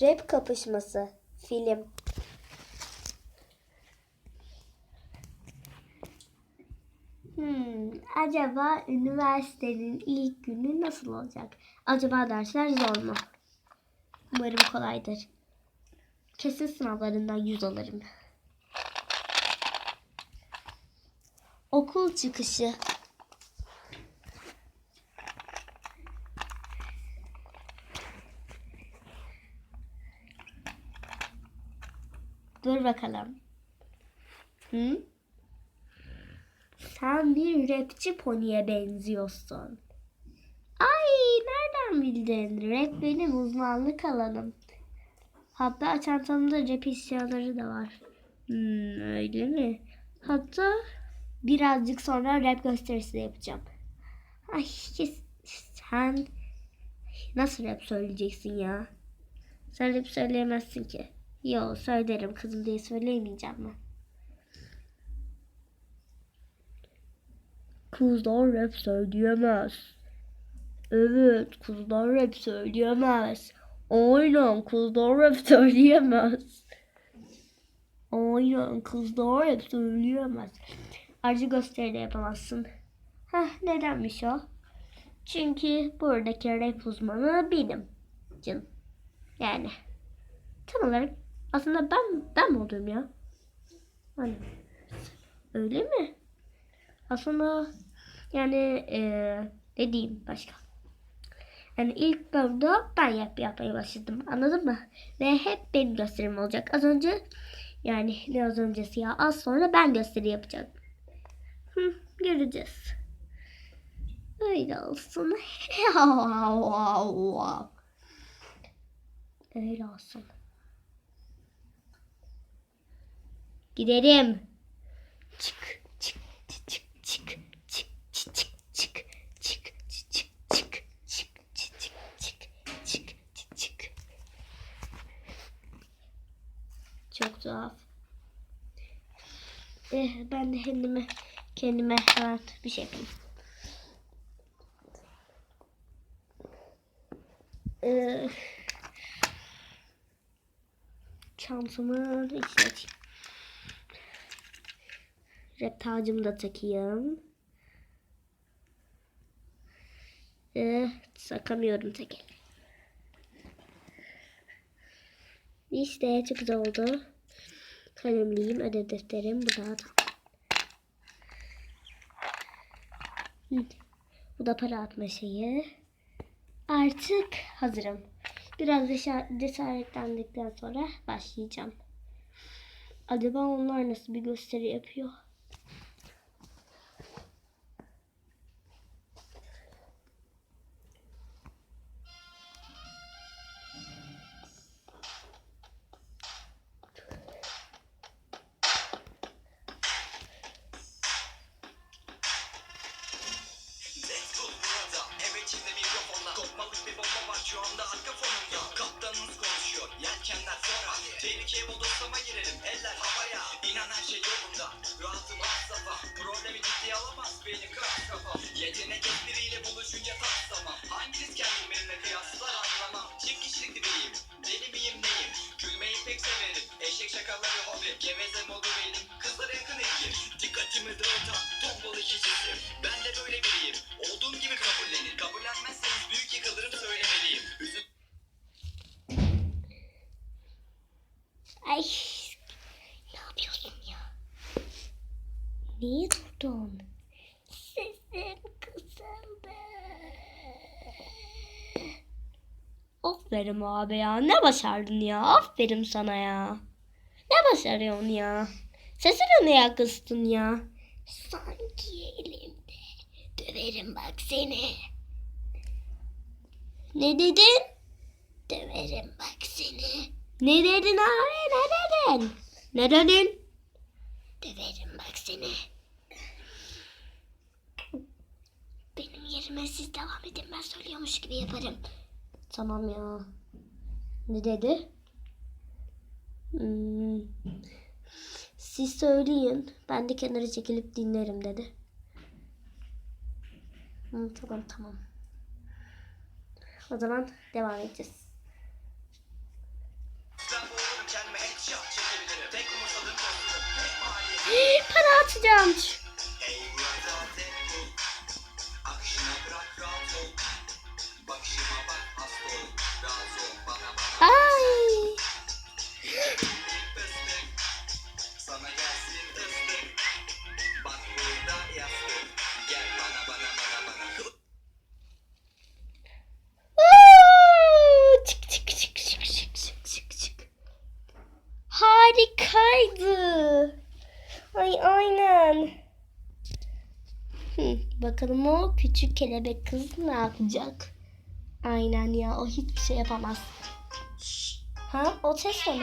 Rap kapışması. Film. Hmm, acaba üniversitenin ilk günü nasıl olacak? Acaba dersler zor mu? Umarım kolaydır. Kesin sınavlarından yüz alırım. Okul çıkışı. Dur bakalım. Hı? Sen bir rapçi poniye benziyorsun. Ay nereden bildin? Rap benim uzmanlık alanım. Hatta çantamda rap eşyaları da var. Hmm, öyle mi? Hatta birazcık sonra rap gösterisi de yapacağım. Ay sen nasıl rap söyleyeceksin ya? Sen rap söyleyemezsin ki. Yo söylerim kızım diye söyleyemeyeceğim ben. Kızlar rap söyleyemez. Evet kızlar rap söyleyemez. Aynen kızlar rap söyleyemez. Aynen kızlar rap söyleyemez. Ayrıca gösteri de yapamazsın. Heh nedenmiş o? Çünkü buradaki rap uzmanı benim. Canım. Yani. Tam olarak aslında ben ben mi oluyorum ya? Hani öyle mi? Aslında yani eee ne diyeyim başka? Yani ilk bölümde ben yap yapmaya başladım. Anladın mı? Ve hep benim gösterim olacak. Az önce yani ne az öncesi ya az sonra ben gösteri yapacağım. Hı, göreceğiz. Öyle olsun. Öyle olsun. Gidelim. Çık çık çık çık çık çık çık çık çık çık çık çık çık çık çık çık çık Çok tuhaf. Eh, ben de kendime kendime hemen bir şey yapayım. Eh, çantamı içine atayım. Rap tacımı da takayım. Ee, takamıyorum tek elle. İşte çok güzel oldu. Kalemliyim, ödev defterim. Bu da. Bu da para atma şeyi. Artık hazırım. Biraz cesaret- cesaretlendikten sonra başlayacağım. Acaba onlar nasıl bir gösteri yapıyor? Problemi ciddiye alamaz benim kras kafam. Yetenek espriyle buluşunca tas tamam Hanginiz kendini benimle kıyaslar anlamam. Çift kişilik biriyim Deli miyim neyim? Gülmeyi pek severim. Eşek şakaları hobi. Geveze modu benim. Kızlara yakın ilgi Dikkatimi dağıtan Tombala kişisi. Ben de böyle biriyim. Olduğum gibi kabullenir. Kabullenmezseniz büyük yıkılırım söylemeliyim. Üzül Ay ne yapıyorsun ya? Niye durdun? Sesim kısıldı. Aferin abi ya. Ne başardın ya? Aferin sana ya. Ne başarıyorsun ya? Sesini niye kıstın ya? Sanki elimde. Döverim bak seni. Ne dedin? Döverim bak seni. Ne dedin abi? Ne dedin? Ne dedin? Döverim bak seni. söyleme siz devam edin ben söylüyormuş gibi yaparım. Tamam ya. Ne dedi? Hmm. Siz söyleyin. Ben de kenara çekilip dinlerim dedi. Hmm, tamam tamam. O zaman devam edeceğiz. Para atacağım. harikaydı. Ay aynen. Hı, bakalım o küçük kelebek kız ne yapacak? Aynen ya o hiçbir şey yapamaz. Ha o ses ne?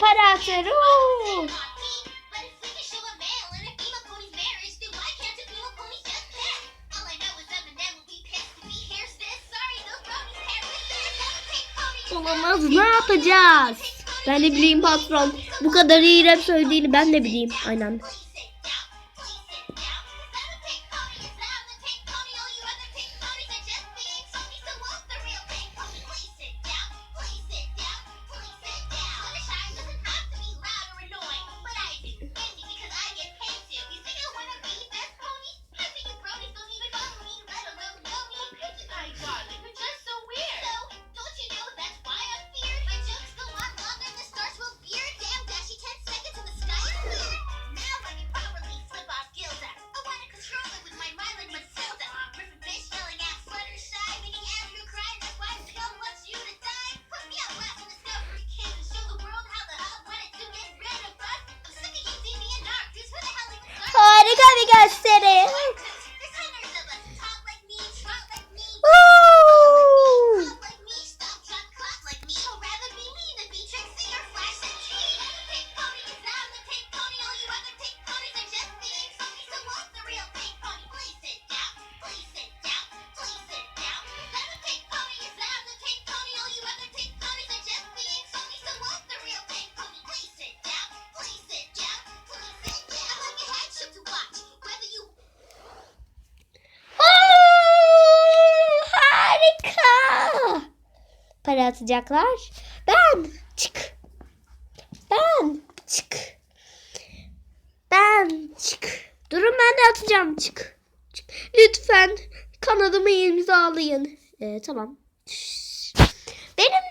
para atar. Olamaz ne yapacağız? Ben de bileyim patron. Bu kadar iyi rap söylediğini ben de bileyim. Aynen. para atacaklar. Ben çık. Ben çık. Ben çık. Durun ben de atacağım çık. çık. Lütfen kanadımı imzalayın. Ee, tamam. Benim